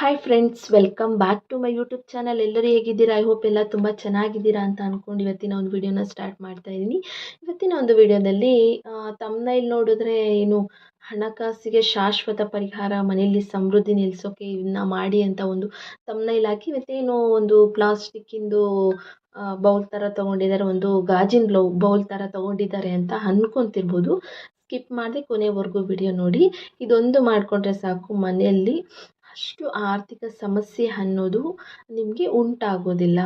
Hi friends welcome back to my YouTube channel ಎಲ್ಲರೂ ಹೇಗಿದ್ದೀರಾ? I hope ಎಲ್ಲ ತುಂಬ ಚೆನ್ನಾಗಿದ್ದೀರಾ ಅಂತ ಅಂದ್ಕೊಂಡು ಇವತ್ತಿನ ಒಂದು ವಿಡಿಯೋನ ಸ್ಟಾರ್ಟ್ ಮಾಡ್ತಾ ಇದ್ದೀನಿ ಇವತ್ತಿನ ಒಂದು ವಿಡಿಯೋದಲ್ಲಿ ತಮ್ಮನೈಲ್ ನೋಡಿದ್ರೆ ಏನು ಹಣಕಾಸಿಗೆ ಶಾಶ್ವತ ಪರಿಹಾರ, ಮನೆಯಲ್ಲಿ ಸಮೃದ್ಧಿ ನಿಲ್ಲಿಸೋಕೆ ಇದನ್ನ ಮಾಡಿ ಅಂತ ಒಂದು ತಮ್ಮನೈಲ್ ಹಾಕಿ ಇವತ್ತೇನು ಒಂದು ಪ್ಲಾಸ್ಟಿಕ್ಕಿಂದು ಬೌಲ್ ಥರ ತೊಗೊಂಡಿದ್ದಾರೆ, ಒಂದು ಗಾಜಿನ ಬ್ಲೌ ಬೌಲ್ ಥರ ತೊಗೊಂಡಿದ್ದಾರೆ ಅಂತ ಅಂದ್ಕೊತಿರ್ಬೋದು ಸ್ಕಿಪ್ ಮಾಡದೆ ಕೊನೆವರೆಗೂ ವಿಡಿಯೋ ನೋಡಿ. ಇದೊಂದು ಮಾಡಿಕೊಂಡ್ರೆ ಸಾಕು ಮನೆಯಲ್ಲಿ ಅಷ್ಟು ಆರ್ಥಿಕ ಸಮಸ್ಯೆ ಅನ್ನೋದು ನಿಮಗೆ ಉಂಟಾಗೋದಿಲ್ಲ.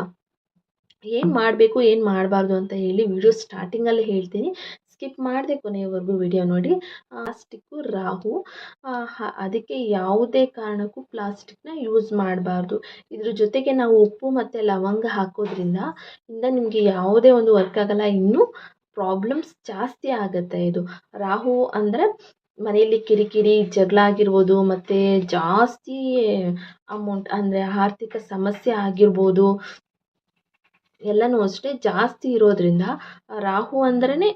ಏನು ಮಾಡಬೇಕು ಏನು ಮಾಡಬಾರ್ದು ಅಂತ ಹೇಳಿ ವಿಡಿಯೋ ಸ್ಟಾರ್ಟಿಂಗಲ್ಲಿ ಹೇಳ್ತೀನಿ. ಸ್ಕಿಪ್ ಮಾಡದೆ ಕೊನೆಯವರೆಗೂ ವಿಡಿಯೋ ನೋಡಿ. ಪ್ಲಾಸ್ಟಿಕ್ಕು ರಾಹು ಅದಕ್ಕೆ ಯಾವುದೇ ಕಾರಣಕ್ಕೂ ಪ್ಲಾಸ್ಟಿಕ್ನ ಯೂಸ್ ಮಾಡಬಾರ್ದು. ಇದ್ರ ಜೊತೆಗೆ ನಾವು ಉಪ್ಪು ಮತ್ತು ಲವಂಗ ಹಾಕೋದ್ರಿಂದ ಇಂದ ನಿಮಗೆ ಯಾವುದೇ ಒಂದು ವರ್ಕ್ ಆಗಲ್ಲ ಇನ್ನೂ ಪ್ರಾಬ್ಲಮ್ಸ್ ಜಾಸ್ತಿ ಆಗುತ್ತೆ ಇದು. ರಾಹು ಅಂದರೆ ಮನೆಯಲ್ಲಿ ಕಿರಿಕಿರಿ, ಜಗಳ ಆಗಿರ್ಬೋದು, ಮತ್ತು ಜಾಸ್ತಿ ಅಮೌಂಟ್ ಅಂದರೆ ಆರ್ಥಿಕ ಸಮಸ್ಯೆ ಆಗಿರ್ಬೋದು, ಎಲ್ಲನೂ ಅಷ್ಟೇ ಜಾಸ್ತಿ ಇರೋದರಿಂದ ರಾಹು ಅಂದ್ರೇ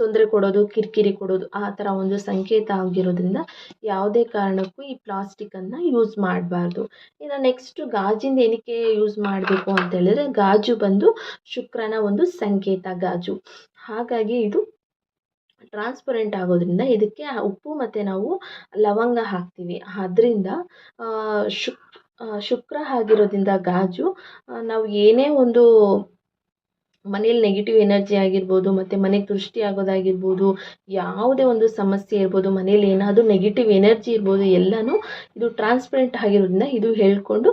ತೊಂದರೆ ಕೊಡೋದು, ಕಿರಿಕಿರಿ ಕೊಡೋದು, ಆ ಥರ ಒಂದು ಸಂಕೇತ ಆಗಿರೋದ್ರಿಂದ ಯಾವುದೇ ಕಾರಣಕ್ಕೂ ಈ ಪ್ಲಾಸ್ಟಿಕ್ಕನ್ನು ಯೂಸ್ ಮಾಡಬಾರ್ದು. ಇನ್ನು ನೆಕ್ಸ್ಟು ಗಾಜಿಂದ ಏನಕ್ಕೆ ಯೂಸ್ ಮಾಡಬೇಕು ಅಂತ ಹೇಳಿದ್ರೆ ಗಾಜು ಬಂದು ಶುಕ್ರನ ಒಂದು ಸಂಕೇತ ಗಾಜು. ಹಾಗಾಗಿ ಇದು ಟ್ರಾನ್ಸ್ಪರೆಂಟ್ ಆಗೋದ್ರಿಂದ ಇದಕ್ಕೆ ಉಪ್ಪು ಮತ್ತು ನಾವು ಲವಂಗ ಹಾಕ್ತೀವಿ. ಅದರಿಂದ ಶುಕ್ ಶುಕ್ರ ಆಗಿರೋದ್ರಿಂದ ಗಾಜು ನಾವು ಏನೇ ಒಂದು ಮನೇಲಿ ನೆಗೆಟಿವ್ ಎನರ್ಜಿ ಆಗಿರ್ಬೋದು, ಮತ್ತು ಮನೆಗೆ ದೃಷ್ಟಿ ಆಗೋದಾಗಿರ್ಬೋದು, ಯಾವುದೇ ಒಂದು ಸಮಸ್ಯೆ ಇರ್ಬೋದು, ಮನೇಲಿ ಏನಾದರೂ ನೆಗೆಟಿವ್ ಎನರ್ಜಿ ಇರ್ಬೋದು, ಎಲ್ಲನೂ ಇದು ಟ್ರಾನ್ಸ್ಪರೆಂಟ್ ಆಗಿರೋದ್ರಿಂದ ಇದು ಹೇಳ್ಕೊಂಡು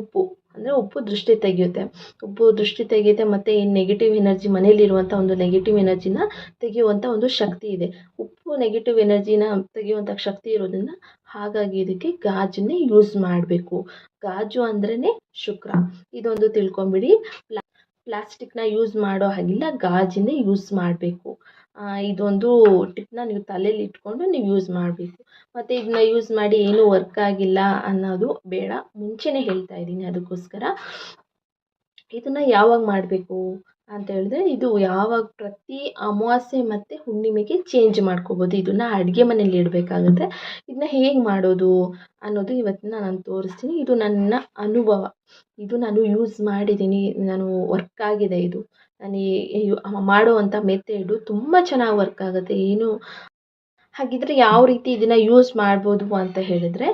ಉಪ್ಪು, ಅಂದರೆ ಉಪ್ಪು ದೃಷ್ಟಿ ತೆಗೆಯುತ್ತೆ. ಉಪ್ಪು ದೃಷ್ಟಿ ತೆಗೆಯುತ್ತೆ, ಮತ್ತು ಈ ನೆಗೆಟಿವ್ ಎನರ್ಜಿ ಮನೇಲಿರುವಂಥ ಒಂದು ನೆಗೆಟಿವ್ ಎನರ್ಜಿನ ತೆಗೆಯುವಂಥ ಒಂದು ಶಕ್ತಿ ಇದೆ. ಉಪ್ಪು ನೆಗೆಟಿವ್ ಎನರ್ಜಿನ ತೆಗೆಯುವಂಥ ಶಕ್ತಿ ಇರೋದ್ರಿಂದ ಹಾಗಾಗಿ ಇದಕ್ಕೆ ಗಾಜನ್ನೇ ಯೂಸ್ ಮಾಡಬೇಕು. ಗಾಜು ಅಂದ್ರೇ ಶುಕ್ರ. ಇದೊಂದು ತಿಳ್ಕೊಂಬಿಡಿ. ಪ್ಲಾಸ್ಟಿಕ್ನ ಯೂಸ್ ಮಾಡೋ ಹಾಗಿಲ್ಲ, ಗಾಜಿನೇ ಯೂಸ್ ಮಾಡಬೇಕು. ಇದೊಂದು ಟಿಪ್ನ ನೀವು ತಲೆಯಲ್ಲಿ ಇಟ್ಕೊಂಡು ನೀವು ಯೂಸ್ ಮಾಡಬೇಕು. ಮತ್ತು ಇದನ್ನ ಯೂಸ್ ಮಾಡಿ ಏನೂ ವರ್ಕ್ ಆಗಿಲ್ಲ ಅನ್ನೋದು ಬೇಡ. ಮುಂಚೆನೇ ಹೇಳ್ತಾ ಇದ್ದೀನಿ ಅದಕ್ಕೋಸ್ಕರ. ಇದನ್ನು ಯಾವಾಗ ಮಾಡಬೇಕು? ಅಂತ ಹೇಳಿದ್ರೆ ಇದು ಯಾವಾಗ ಪ್ರತಿ ಅಮಾವಾಸ್ಯೆ ಮತ್ತು ಹುಣ್ಣಿಮೆಗೆ ಚೇಂಜ್ ಮಾಡ್ಕೋಬೋದು. ಇದನ್ನು ಅಡುಗೆ ಮನೇಲಿ ಇಡಬೇಕಾಗುತ್ತೆ. ಇದನ್ನ ಹೇಗೆ ಮಾಡೋದು ಅನ್ನೋದು ಇವತ್ತಿನ ನಾನು ತೋರಿಸ್ತೀನಿ. ಇದು ನನ್ನ ಅನುಭವ. ಇದು ನಾನು ಯೂಸ್ ಮಾಡಿದ್ದೀನಿ. ನಾನು ವರ್ಕ್ ಆಗಿದೆ ಇದು. ನಾನು ಮಾಡುವಂಥ ಮೆಥೆಡು ತುಂಬ ಚೆನ್ನಾಗಿ ವರ್ಕ್ ಆಗುತ್ತೆ. ಏನು ಹಾಗಿದ್ರೆ ಯಾವ ರೀತಿ ಇದನ್ನು ಯೂಸ್ ಮಾಡ್ಬೋದು ಅಂತ ಹೇಳಿದ್ರೆ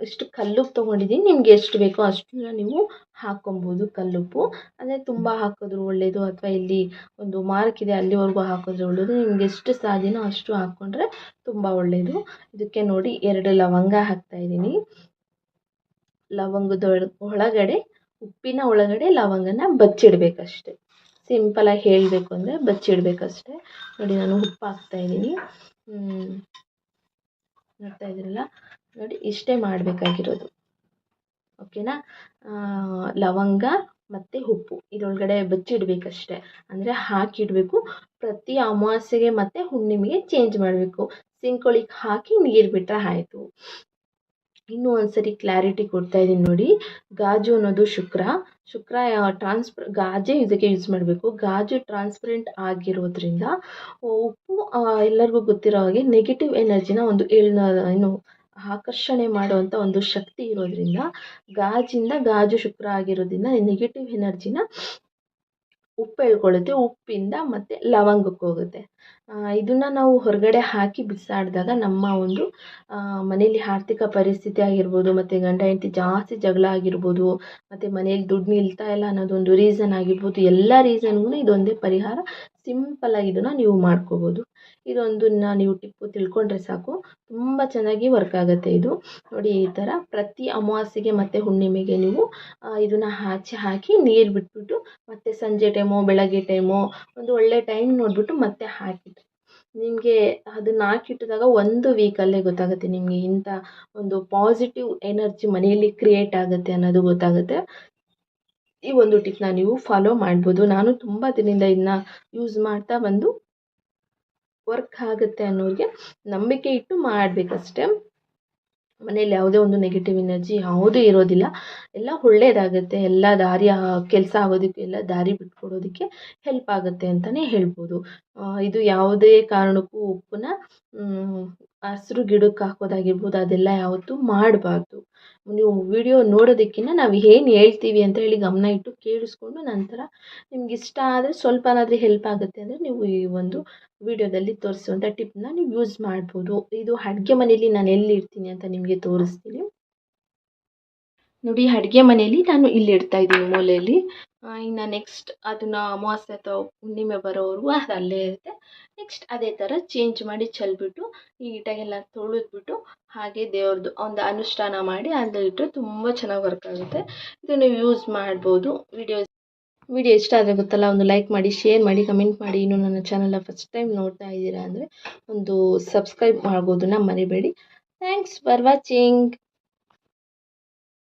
ಇಷ್ಟು ಕಲ್ಲುಪ್ಪು ತೊಗೊಂಡಿದ್ದೀನಿ ನಿಮ್ಗೆ ಎಷ್ಟು ಬೇಕೋ ಅಷ್ಟನ್ನ ನೀವು ಹಾಕ್ಕೊಬೋದು ಕಲ್ಲುಪ್ಪು. ಅಂದರೆ ತುಂಬ ಹಾಕಿದ್ರು ಒಳ್ಳೆಯದು ಅಥವಾ ಇಲ್ಲಿ ಒಂದು ಮಾರ್ಕ್ ಇದೆ ಅಲ್ಲಿವರೆಗೂ ಹಾಕಿದ್ರೆ ಒಳ್ಳೆಯದು ನಿಮ್ಗೆ ಎಷ್ಟು ಸಾಧ್ಯನೋ ಅಷ್ಟು ಹಾಕ್ಕೊಂಡ್ರೆ ತುಂಬ ಒಳ್ಳೆಯದು ಇದಕ್ಕೆ ನೋಡಿ ಎರಡು ಲವಂಗ ಹಾಕ್ತಾಯಿದ್ದೀನಿ ಲವಂಗದ ಒಳಗಡೆ, ಉಪ್ಪಿನ ಒಳಗಡೆ ಲವಂಗನ ಬಚ್ಚಿಡಬೇಕಷ್ಟೆ. ಸಿಂಪಲಾಗಿ ಹೇಳಬೇಕು ಅಂದರೆ ಬಚ್ಚಿಡಬೇಕಷ್ಟೆ. ನೋಡಿ ನಾನು ಉಪ್ಪು ಹಾಕ್ತಾಯಿದ್ದೀನಿ ನೋಡ್ತಾ ಇದ್ದೀರಲ್ಲ? ನೋಡಿ, ಇಷ್ಟೇ ಮಾಡಬೇಕಾಗಿರೋದು. ಓಕೆನಾ ಲವಂಗ ಮತ್ತು ಉಪ್ಪು. ಇದರೊಳಗಡೆ ಬಚ್ಚಿಡಬೇಕಷ್ಟೆ ಅಂದರೆ ಹಾಕಿಡಬೇಕು ಪ್ರತಿ ಅಮಾವಾಸ್ಯೆಗೆ ಮತ್ತು ಹುಣ್ಣಿಮೆಗೆ ಚೇಂಜ್ ಮಾಡಬೇಕು. ಸಿಂಕೊಳಿಗೆ ಹಾಕಿ ನೀರು ಬಿಟ್ಟರೆ ಆಯಿತು. ಇನ್ನೂ ಒಂದು ಸರಿ ಕ್ಲಾರಿಟಿ ಕೊಡ್ತಾ ಇದ್ದೀನಿ ನೋಡಿ. ಗಾಜು ಅನ್ನೋದು ಶುಕ್ರ. ಶುಕ್ರ ಟ್ರಾನ್ಸ್ಪ ಗಾಜೇ ಇದಕ್ಕೆ ಯೂಸ್ ಮಾಡಬೇಕು. ಗಾಜು ಟ್ರಾನ್ಸ್ಪರೆಂಟ್ ಆಗಿರೋದ್ರಿಂದ ಉಪ್ಪು ಎಲ್ಲರಿಗೂ ಗೊತ್ತಿರೋ ಹಾಗೆ ನೆಗೆಟಿವ್ ಎನರ್ಜಿನ ಒಂದು ಏನು ಆಕರ್ಷಣೆ ಮಾಡುವಂಥ ಒಂದು ಶಕ್ತಿ ಇರೋದ್ರಿಂದ ಗಾಜಿಂದ ಗಾಜು ಶುಕ್ರ ಆಗಿರೋದ್ರಿಂದ ನೆಗೆಟಿವ್ ಎನರ್ಜಿನ ಉಪ್ಪು ಎಳ್ಕೊಳ್ಳುತ್ತೆ, ಉಪ್ಪಿಂದ ಮತ್ತು ಲವಂಗಕ್ಕೆ ಹೋಗುತ್ತೆ. ಇದನ್ನು ನಾವು ಹೊರಗಡೆ ಹಾಕಿ ಬಿಸಾಡಿದಾಗ ನಮ್ಮ ಒಂದು ಮನೇಲಿ ಆರ್ಥಿಕ ಪರಿಸ್ಥಿತಿ ಆಗಿರ್ಬೋದು, ಮತ್ತು ಗಂಡ ಹೆಂಡತಿ ಜಾಸ್ತಿ ಜಗಳ ಆಗಿರ್ಬೋದು, ಮತ್ತು ಮನೇಲಿ ದುಡ್ಡು ನಿಲ್ತಾ ಇಲ್ಲ ಅನ್ನೋದೊಂದು ರೀಸನ್ ಆಗಿರ್ಬೋದು, ಎಲ್ಲ ರೀಸನ್ಗೂ ಇದೊಂದೇ ಪರಿಹಾರ ಸಿಂಪಲ್ಲಾಗಿ ಇದನ್ನು ನೀವು ಮಾಡ್ಕೋಬೋದು. ಇದೊಂದನ್ನು ನೀವು ಟಿಪ್ಪು ತಿಳ್ಕೊಂಡ್ರೆ ಸಾಕು, ತುಂಬ ಚೆನ್ನಾಗಿ ವರ್ಕ್ ಆಗುತ್ತೆ ಇದು. ನೋಡಿ, ಈ ಥರ ಪ್ರತಿ ಅಮಾವಾಸ್ಯೆಗೆ ಮತ್ತು ಹುಣ್ಣಿಮೆಗೆ ನೀವು ಇದನ್ನು ಆಚೆ ಹಾಕಿ ನೀರು ಬಿಟ್ಬಿಟ್ಟು, ಮತ್ತೆ ಸಂಜೆ ಟೈಮೋ ಬೆಳಗ್ಗೆ ಟೈಮೋ ಒಂದು ಒಳ್ಳೆ ಟೈಮ್ ನೋಡಿಬಿಟ್ಟು ಮತ್ತೆ ಹಾಕಿಟ್ರಿ ನಿಮಗೆ ಅದನ್ನ ಹಾಕಿಟ್ಟಿದಾಗ ಒಂದು ವೀಕಲ್ಲೇ ಗೊತ್ತಾಗುತ್ತೆ ನಿಮಗೆ ಇಂಥ ಒಂದು ಪಾಸಿಟಿವ್ ಎನರ್ಜಿ ಮನೆಯಲ್ಲಿ ಕ್ರಿಯೇಟ್ ಆಗುತ್ತೆ ಅನ್ನೋದು ಗೊತ್ತಾಗುತ್ತೆ. ಈ ಒಂದು ಟಿಪ್ನ ನೀವು ಫಾಲೋ ಮಾಡ್ಬೋದು. ನಾನು ತುಂಬ ದಿನದಿಂದ ಇದನ್ನ ಯೂಸ್ ಮಾಡ್ತಾ ಬಂದು ವರ್ಕ್ ಆಗುತ್ತೆ ಅನ್ನೋರಿಗೆ ನಂಬಿಕೆ ಇಟ್ಟು ಮಾಡಬೇಕಷ್ಟೆ. ಮನೇಲಿ ಯಾವುದೇ ಒಂದು ನೆಗೆಟಿವ್ ಎನರ್ಜಿ ಯಾವುದೂ ಇರೋದಿಲ್ಲ. ಎಲ್ಲ ಒಳ್ಳೇದಾಗುತ್ತೆ. ಎಲ್ಲ ದಾರಿ ಕೆಲಸ ಆಗೋದಕ್ಕೆ ಎಲ್ಲ ದಾರಿ ಬಿಟ್ಕೊಡೋದಕ್ಕೆ ಹೆಲ್ಪ್ ಆಗುತ್ತೆ ಅಂತಲೇ ಹೇಳ್ಬೋದು. ಇದು ಯಾವುದೇ ಕಾರಣಕ್ಕೂ ಉಪ್ಪನ್ನ ಹಸಿರು ಗಿಡಕ್ಕೆ ಹಾಕೋದಾಗಿರ್ಬೋದು, ಅದೆಲ್ಲ ಯಾವತ್ತೂ ಮಾಡಬಾರ್ದು. ನೀವು ವಿಡಿಯೋ ನೋಡೋದಕ್ಕಿಂತ ನಾವು ಏನು ಹೇಳ್ತೀವಿ ಅಂತ ಹೇಳಿ ಗಮನ ಇಟ್ಟು ಕೇಳಿಸ್ಕೊಂಡು ನಂತರ ನಿಮ್ಗೆ ಇಷ್ಟ ಆದರೆ ಸ್ವಲ್ಪನಾದರೂ ಹೆಲ್ಪ್ ಆಗುತ್ತೆ ಅಂದರೆ ನೀವು ಈ ಒಂದು ವಿಡಿಯೋದಲ್ಲಿ ತೋರಿಸುವಂಥ ಟಿಪ್ನ ನೀವು ಯೂಸ್ ಮಾಡ್ಬೋದು. ಇದು ಅಡುಗೆ ಮನೆಯಲ್ಲಿ ನಾನು ಎಲ್ಲಿ ಇರ್ತೀನಿ ಅಂತ ನಿಮಗೆ ತೋರಿಸ್ತೀನಿ. ನೋಡಿ, ಅಡುಗೆ ಮನೆಯಲ್ಲಿ ನಾನು ಇಲ್ಲಿ ಇಡ್ತಾ ಇದ್ದೀನಿ ಮೂಲೆಯಲ್ಲಿ. ಇನ್ನು ನೆಕ್ಸ್ಟ್ ಅದನ್ನು ಅಮಾವಾಸ್ಯೆ ಅಥವಾ ಹುಣ್ಣಿಮೆ ಬರೋವರೆಗೂ ಅದು ಅಲ್ಲೇ ಇರುತ್ತೆ. ನೆಕ್ಸ್ಟ್ ಅದೇ ಥರ ಚೇಂಜ್ ಮಾಡಿ ಚೆಲ್ಬಿಟ್ಟು, ನೀಟಾಗೆಲ್ಲ ತೊಳೆದ್ಬಿಟ್ಟು ಹಾಗೆ ದೇವ್ರದ್ದು ಒಂದು ಅನುಷ್ಠಾನ ಮಾಡಿ ಅಲ್ಲಿ ಇಟ್ಟರೆ ತುಂಬ ಚೆನ್ನಾಗಿ ವರ್ಕ್ ಆಗುತ್ತೆ. ಇದು ಯೂಸ್ ಮಾಡ್ಬೋದು. ವಿಡಿಯೋ ವಿಡಿಯೋ ಇಷ್ಟ ಆದರೆ ಗೊತ್ತಲ್ಲ, ಒಂದು ಲೈಕ್ ಮಾಡಿ ಶೇರ್ ಮಾಡಿ ಕಮೆಂಟ್ ಮಾಡಿ. ಇನ್ನು ನನ್ನ ಚಾನಲ್ನ ಫಸ್ಟ್ ಟೈಮ್ ನೋಡ್ತಾ ಇದ್ದೀರಾ ಅಂದರೆ ಒಂದು ಸಬ್ಸ್ಕ್ರೈಬ್ ಮಾಡ್ಬೋದನ್ನ ಮರಿಬೇಡಿ. Thanks for watching